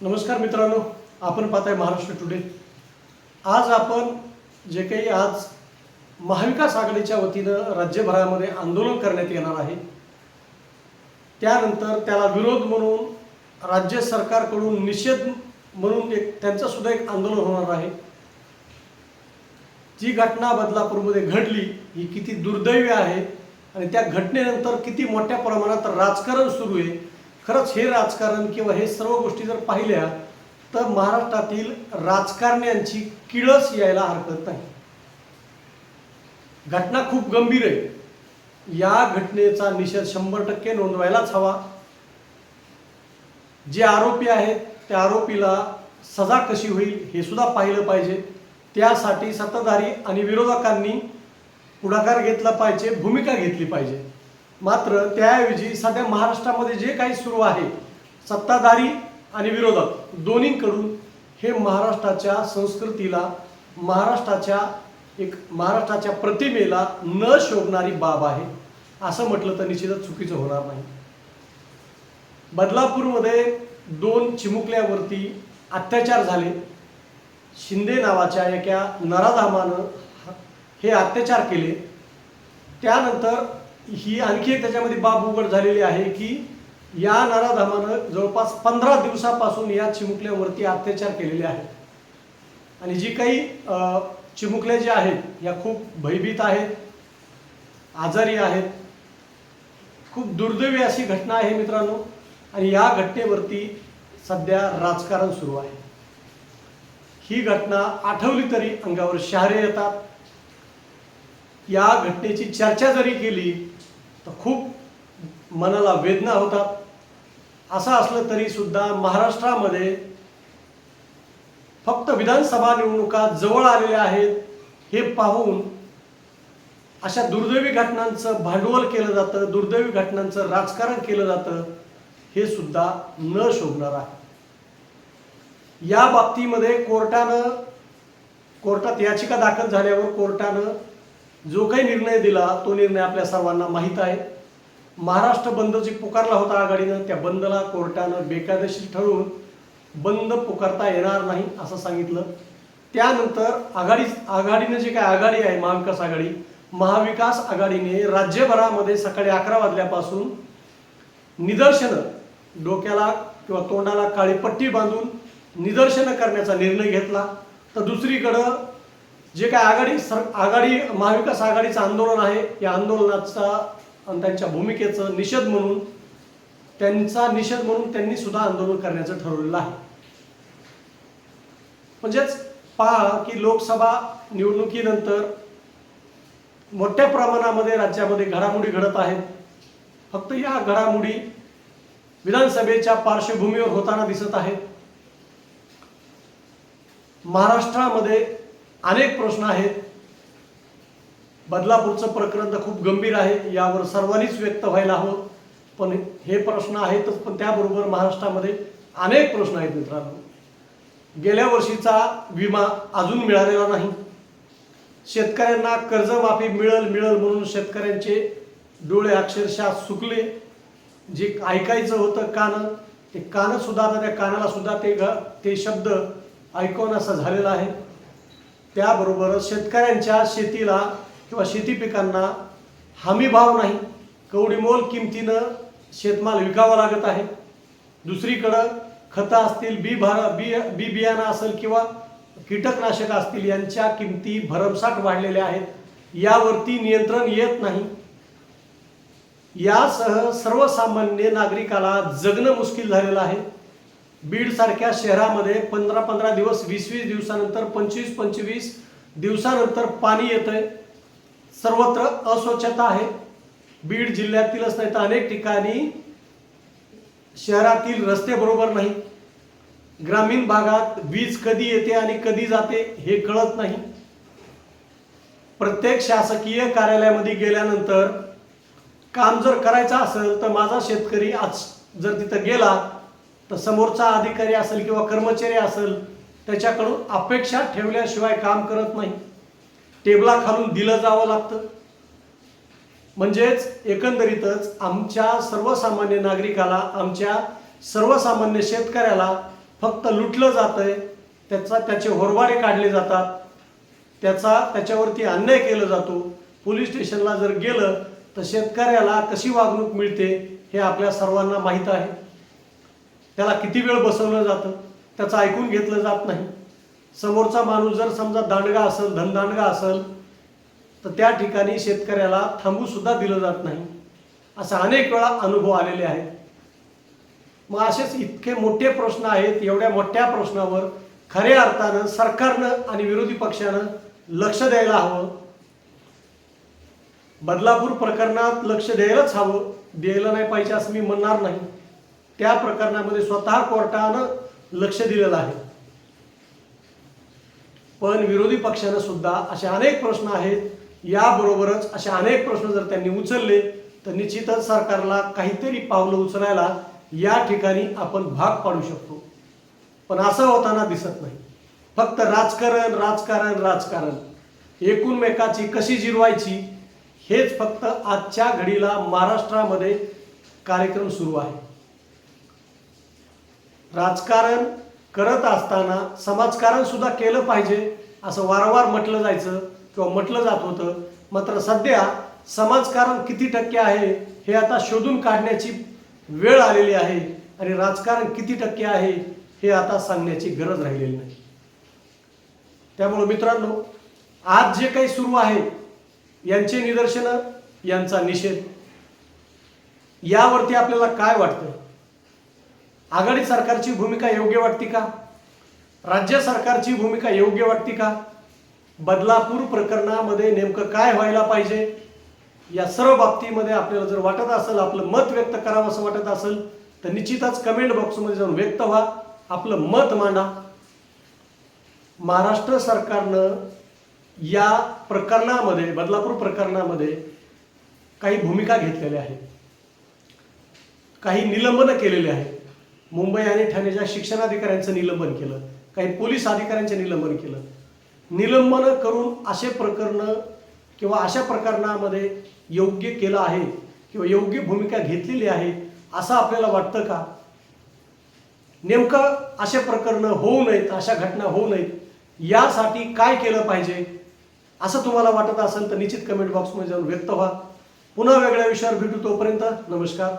नमस्कार मित्रांनो आपण पाहताय महाराष्ट्र टुडे आज आपण जे काही आज महाविकास आघाडीच्या वतीनं राज्यभरामध्ये आंदोलन करण्यात येणार आहे त्यानंतर त्याला विरोध म्हणून राज्य सरकारकडून निषेध म्हणून एक त्यांचं सुद्धा एक आंदोलन होणार आहे. जी घटना बदलापूरमध्ये घडली ही किती दुर्दैवी आहे आणि त्या घटनेनंतर किती मोठ्या प्रमाणात राजकारण सुरू आहे खरंच हे राजकारण किंवा हे सर्व गोष्टी जर पाहिल्या तर महाराष्ट्रातील राजकारण्यांची किळस यायला हरकत नाही. घटना खूप गंभीर आहे. या घटनेचा निषेध शंभर टक्के नोंदवायलाच हवा. जे आरोपी आहेत त्या आरोपीला सजा कशी होईल हे सुद्धा पाहिलं पाहिजे. त्यासाठी सत्ताधारी आणि विरोधकांनी पुढाकार घेतला पाहिजे भूमिका घेतली पाहिजे. मात्र त्याऐवजी सध्या महाराष्ट्रामध्ये जे काही सुरू आहे सत्ताधारी आणि विरोधक दोन्हीकडून हे महाराष्ट्राच्या संस्कृतीला महाराष्ट्राच्या एक महाराष्ट्राच्या प्रतिमेला न शोभणारी बाब आहे असं म्हटलं तर निश्चितच चुकीचं होणार नाही. बदलापूरमध्ये दोन चिमुकल्यावरती अत्याचार झाले. शिंदे नावाच्या एका नराधामानं हे अत्याचार केले. त्यानंतर ही आणखी एक त्याच्यामध्ये बाब उघड झालेली आहे की या नराधामानं जवळपास पंधरा दिवसापासून या चिमुकल्यावरती अत्याचार केलेले आहेत. आणि जी काही चिमुकल्या ज्या आहेत या खूप भयभीत आहेत आजारी आहेत. खूप दुर्दैवी अशी घटना आहे मित्रांनो. आणि या घटनेवरती सध्या राजकारण सुरू आहे. ही घटना आठवली तरी अंगावर शहारे येतात. या घटनेची चर्चा जरी केली तर खूप मनाला वेदना होतात. असं असलं तरी सुद्धा महाराष्ट्रामध्ये फक्त विधानसभा निवडणुका जवळ आलेल्या आहेत हे पाहून अशा दुर्दैवी घटनांचं भांडवल केलं जातं दुर्दैवी घटनांचं राजकारण केलं जातं हे सुद्धा न शोभणार आहे. या बाबतीमध्ये कोर्टानं कोर्टात याचिका दाखल झाल्यावर कोर्टानं जो काही निर्णय दिला तो निर्णय आपल्या सर्वांना माहीत आहे. महाराष्ट्र बंद जे पुकारला होता आघाडीनं त्या बंदला कोर्टानं बेकायदेशीर ठरवून बंद पुकारता येणार नाही असं सांगितलं. त्यानंतर आघाडी आघाडीनं जे काय आघाडी आहे महाविकास आघाडी महाविकास आघाडीने राज्यभरामध्ये सकाळी अकरा वाजल्यापासून निदर्शनं डोक्याला किंवा तोंडाला काळी पट्टी बांधून निदर्शनं करण्याचा निर्णय घेतला. तर दुसरीकडं जे काय आघाडी सर आघाडी महाविकास आघाडीचं आंदोलन आहे या आंदोलनाचा आणि त्यांच्या भूमिकेचं निषेध म्हणून त्यांचा निषेध म्हणून त्यांनी सुद्धा आंदोलन करण्याचं ठरवलेलं आहे. म्हणजेच पहा की लोकसभा निवडणुकीनंतर मोठ्या प्रमाणामध्ये राज्यामध्ये घडामोडी घडत आहेत. फक्त या घडामोडी विधानसभेच्या पार्श्वभूमीवर होताना दिसत आहेत. महाराष्ट्रामध्ये अनेक प्रश्न आहेत. बदलापूरचं प्रकरण तर खूप गंभीर आहे. यावर सर्वांनीच व्यक्त व्हायला हवं. पण हे प्रश्न आहेतच पण त्याबरोबर महाराष्ट्रामध्ये अनेक प्रश्न आहेत मित्रांनो. गेल्या वर्षीचा विमा अजून मिळालेला नाही. शेतकऱ्यांना कर्जमाफी मिळल मिळल म्हणून शेतकऱ्यांचे डोळे अक्षरशः सुकले. जे ऐकायचं होतं कानं ते कानसुद्धा आता त्या कानाला सुद्धा ते ग ते शब्द ऐकून असं झालेलं आहे. त्याबरोबरच शेतकऱ्यांच्या शेतीला किंवा शेती पिकांना हमी भाव नाही. कवडीमोल किमतीनं शेतमाल विकावा लागत आहे. दुसरीकडं खतं असतील बी भार बी बी बियाणं असेल किंवा कीटकनाशक असतील यांच्या किमती भरमसाठ वाढलेल्या आहेत. यावरती नियंत्रण येत नाही. यासह सर्वसामान्य नागरिकाला जगणं मुश्किल झालेलं आहे. बीड सारख्या शहरामध्ये पंधरा पंधरा दिवस वीस वीस दिवसानंतर पंचवीस पंचवीस दिवसानंतर पाणी येतंय. सर्वत्र अस्वच्छता आहे. बीड जिल्ह्यातीलच नाही तर अनेक ठिकाणी शहरातील रस्ते बरोबर नाही. ग्रामीण भागात वीज कधी येते आणि कधी जाते हे कळत नाही. प्रत्येक शासकीय कार्यालयामध्ये गेल्यानंतर काम जर करायचं असेल तर माझा शेतकरी आज जर तिथं गेला तर समोरचा अधिकारी असेल किंवा कर्मचारी असेल त्याच्याकडून अपेक्षा ठेवल्याशिवाय काम करत नाही. टेबला खालून दिलं जावं लागतं. म्हणजेच एकंदरीतच आमच्या सर्वसामान्य नागरिकाला आमच्या सर्वसामान्य शेतकऱ्याला फक्त लुटलं जातंय त्याचा त्याचे होरबारे काढले जातात त्याचा त्याच्यावरती अन्याय केला जातो. पोलीस स्टेशनला जर गेलं तर शेतकऱ्याला कशी वागणूक मिळते हे आपल्या सर्वांना माहीत आहे. त्याला किती वेळ बसवलं जातं त्याचं ऐकून घेतलं जात नाही. समोरचा माणूस जर समजा दांडगा असेल धनदांडगा असेल तर त्या ठिकाणी शेतकऱ्याला थांबू सुद्धा दिलं जात नाही. असा अनेक वेळा अनुभव आलेले आहेत. मग असेच इतके मोठे प्रश्न आहेत एवढ्या मोठ्या प्रश्नावर खऱ्या अर्थानं सरकारनं आणि विरोधी पक्षानं लक्ष द्यायला हवं. बदलापूर प्रकरणात लक्ष द्यायलाच हवं. द्यायला नाही पाहिजे असं मी म्हणणार नाही. त्या प्रकरणामध्ये स्वतः कोर्टानं लक्ष दिलेलं आहे. पण विरोधी पक्षानं सुद्धा असे अनेक प्रश्न आहेत. याबरोबरच असे अनेक प्रश्न जर त्यांनी उचलले तर निश्चितच सरकारला काहीतरी पावलं उचलायला या ठिकाणी आपण भाग पाडू शकतो. पण असं होताना दिसत नाही. फक्त राजकारण राजकारण राजकारण. एकूणमेकाची कशी जिरवायची हेच फक्त आजच्या घडीला महाराष्ट्रामध्ये कार्यक्रम सुरू आहे. राजकारण करत असताना समाजकारण सुद्धा केलं पाहिजे असं वारंवार म्हटलं जायचं किंवा म्हटलं जात होतं. मात्र सध्या समाजकारण किती टक्के आहे हे आता शोधून काढण्याची वेळ आलेली आहे आणि राजकारण किती टक्के आहे हे आता सांगण्याची गरज राहिलेली नाही. त्यामुळं मित्रांनो आज जे काही सुरू आहे यांचे निदर्शनं यांचा निषेध. यावरती आपल्याला काय वाटतं? आघाडी सरकारची भूमिका योग्य वाटते का? राज्य सरकारची भूमिका योग्य वाटते का? बदलापूर प्रकरणामध्ये नेमकं काय व्हायला पाहिजे? या सर्व बाबतीमध्ये आपल्याला जर वाटत असेल आपलं मत व्यक्त करावं असं वाटत असेल तर निश्चितच कमेंट बॉक्समध्ये जाऊन व्यक्त व्हा आपलं मत मांडा. महाराष्ट्र सरकारनं या प्रकरणामध्ये बदलापूर प्रकरणामध्ये काही भूमिका घेतलेल्या आहेत. काही निलंबनं केलेले आहेत. मुंबई आणि ठाण्याच्या शिक्षणाधिकाऱ्यांचं निलंबन केलं काही पोलीस अधिकाऱ्यांचं निलंबन केलं निलंबन करून असे प्रकरणं किंवा अशा प्रकरणामध्ये योग्य केलं आहे किंवा योग्य भूमिका घेतलेली आहे असं आपल्याला वाटतं का? नेमकं असे प्रकरणं होऊ नयेत अशा घटना होऊ नयेत यासाठी काय केलं पाहिजे? असं तुम्हाला वाटत असेल तर निश्चित कमेंट बॉक्समध्ये जाऊन व्यक्त व्हा. पुन्हा वेगळ्या विषयावर भेटू तोपर्यंत नमस्कार.